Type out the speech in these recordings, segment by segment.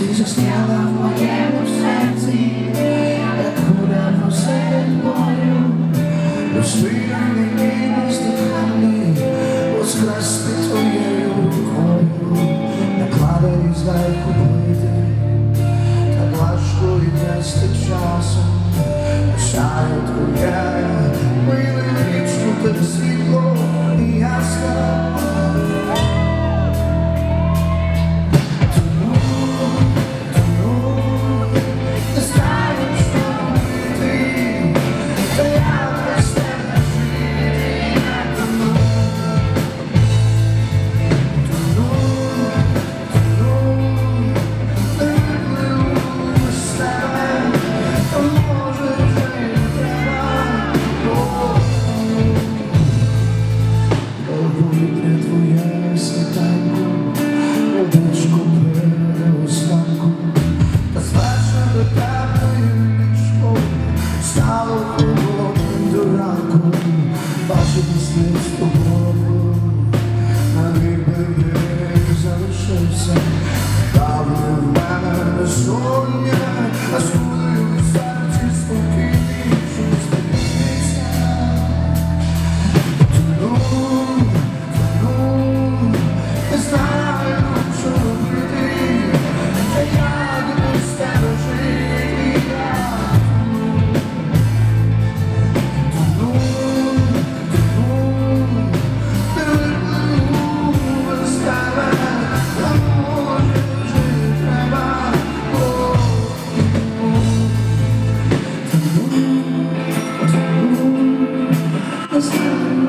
Ти засняла в моєму серці, як вода носить мою, розпиляний стихами, воскрести твоєю рукою, накладаю зверху так важко і не стича. alkohol in the rancor Christmas.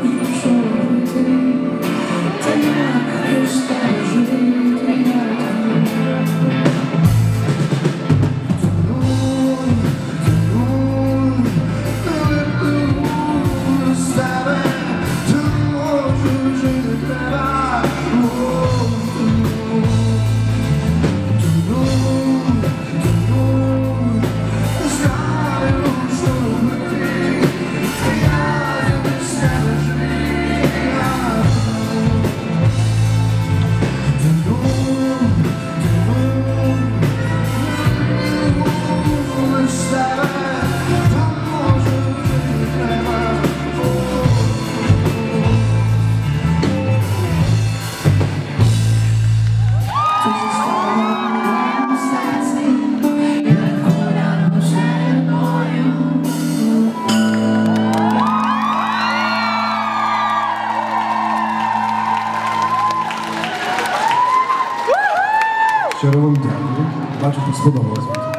Щиро вам дякую. Бачу, сподобалося.